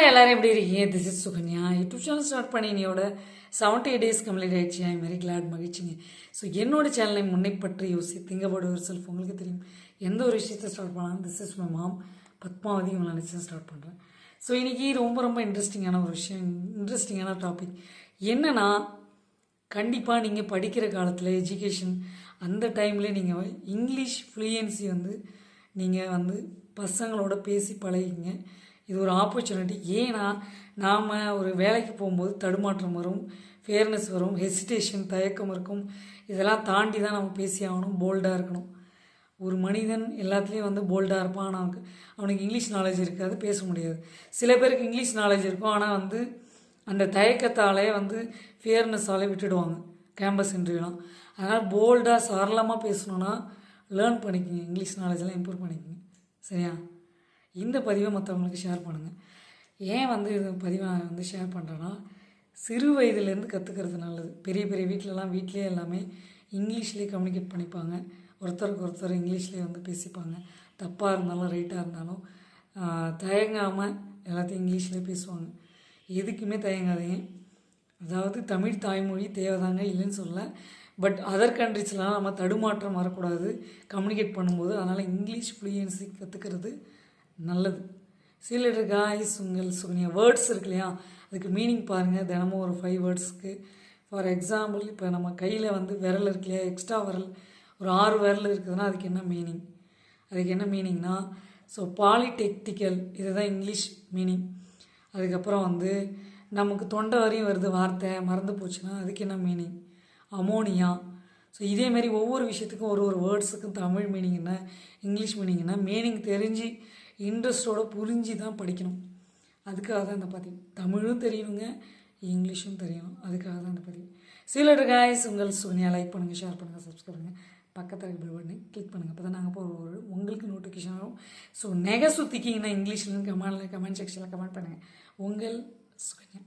Hi எல்லாரும் எப்படி இருக்கீங்க? This is Sukanya. YouTube channel start பண்ணி என்னையோட செவன்ட்டி டேஸ் கம்ப்ளீட் ஆயிடுச்சு. ஐ வெரி கிளாட் மகிழ்ச்சிங்க. ஸோ என்னோட சேனலை முன்னை பற்றி யோசி திங்க் அபவுட் ஒரு செல்ஃப் உங்களுக்கு தெரியும் எந்த ஒரு விஷயத்தை ஸ்டார்ட் பண்ணாலும் this is my mom Padmavathi உங்களை நினச்சி ஸ்டார்ட் பண்ணுறேன் ஸோ இன்றைக்கி ரொம்ப ரொம்ப இன்ட்ரெஸ்டிங்கான ஒரு விஷயம் இன்ட்ரெஸ்டிங்கான டாபிக் என்னன்னா கண்டிப்பாக நீங்கள் படிக்கிற காலத்தில் எஜுகேஷன் அந்த டைமில் நீங்கள் இங்கிலீஷ் ஃப்ளூயன்சி வந்து நீங்கள் வந்து பசங்களோட பேசி பழகிங்க இது ஒரு ஆப்பர்ச்சுனிட்டி ஏன்னா நாம் ஒரு வேலைக்கு போகும்போது தடுமாற்றம் வரும் ஃபேர்னஸ் வரும் ஹெசிடேஷன் தயக்கம் இருக்கும். இதெல்லாம் தாண்டி தான் நம்ம பேசி ஆகணும் போல்டாக இருக்கணும். ஒரு மனிதன் எல்லாத்துலேயும் வந்து போல்டாக இருப்பான். ஆனால் அவனுக்கு அவனுக்கு இங்கிலீஷ் நாலேஜ் இருக்காது பேச முடியாது. சில பேருக்கு இங்கிலீஷ் நாலேஜ் இருக்கும். ஆனால் வந்து அந்த தயக்கத்தாலே வந்து ஃபியர்னஸாலே விட்டுடுவாங்க கேம்பஸ் இன்டர்வியூலாம் அதனால் போல்டாக சரளமாக பேசணுன்னா லேர்ன் பண்ணிக்கோங்க. இங்கிலீஷ் நாலேஜெலாம் இம்ப்ரூவ் பண்ணிக்கோங்க. சரியா? இந்த பதிவை மற்றவங்களுக்கு ஷேர் பண்ணுங்கள் ஏன் வந்து இது பதிவை நான் வந்து ஷேர் பண்ணுறேன்னா சிறு வயதுலேருந்து கற்றுக்கிறது நல்லது. பெரிய பெரிய வீட்டிலலாம் வீட்லேயே எல்லாமே இங்கிலீஷ்லேயே கம்யூனிகேட் பண்ணிப்பாங்க. ஒருத்தருக்கு ஒருத்தர் இங்கிலீஷ்லேயே வந்து பேசிப்பாங்க. தப்பாக இருந்தாலும் ரைட்டாக இருந்தாலும் தயங்காமல் எல்லாத்தையும் இங்கிலீஷ்லேயே பேசுவாங்க. எதுக்குமே தயங்காதீங்க. அதாவது தமிழ் தாய்மொழி தேவைதாங்க இல்லைன்னு சொல்ல பட் அதர் கண்ட்ரிஸ்லாம் நம்ம தடுமாற்றம் வரக்கூடாது. கம்யூனிகேட் பண்ணும்போது அதனால் இங்கிலீஷ் ஃப்ளூயன்சி கற்றுக்கிறது நல்லது. சில காய்ஸ் உங்கள் சுகன்யா வேர்ட்ஸ் இருக்கு இல்லையா? அதுக்கு மீனிங் பாருங்கள் தினமும் ஒரு ஃபைவ் வேர்ட்ஸ்க்கு ஃபார் எக்ஸாம்பிள் இப்போ நம்ம கையில் வந்து விரல் இருக்கு இல்லையா? எக்ஸ்ட்ரா விரல். ஒரு ஆறு விரல் இருக்குதுன்னா அதுக்கு என்ன மீனிங் அதுக்கு என்ன மீனிங்னா ஸோ பாலிடெக்டிக்கல் இதுதான் இங்கிலீஷ் மீனிங் அதுக்கப்புறம் வந்து நமக்கு தொண்டை வரையும் வருது வார்த்தை மறந்து போச்சுன்னா அதுக்கு என்ன மீனிங் அமோனியா ஸோ இதேமாரி ஒவ்வொரு விஷயத்துக்கும் ஒரு ஒரு வேர்ட்ஸுக்கும் தமிழ் மீனிங் என்ன இங்கிலீஷ் மீனிங் என்ன மீனிங் தெரிஞ்சு இன்ட்ரெஸ்டோட புரிஞ்சு தான் படிக்கணும். அதுக்காக தான் இந்த பதிவு. தமிழும் தெரியணுங்க இங்கிலீஷும் தெரியணும். அதுக்காக தான் இந்த பதிவு. சீலர் காய்ஸ் உங்கள் சோனியா லைக் பண்ணுங்கள் ஷேர் பண்ணுங்கள் சப்ஸ்கிரைப் பண்ணுங்கள் பக்கத்தில் பில் பண்ணி கிளிக் பண்ணுங்கள் அப்போ தான் நாங்கள் போகிற ஒரு உங்களுக்கு நோட்டிஃபிகேஷன் வரும். ஸோ நெகை சுற்றிக்கிங்கன்னா இங்கிலீஷ்லன்னு கமெண்டில் கமெண்ட் செக்ஷனில் கமெண்ட் பண்ணுங்கள் உங்கள் சுகன்யா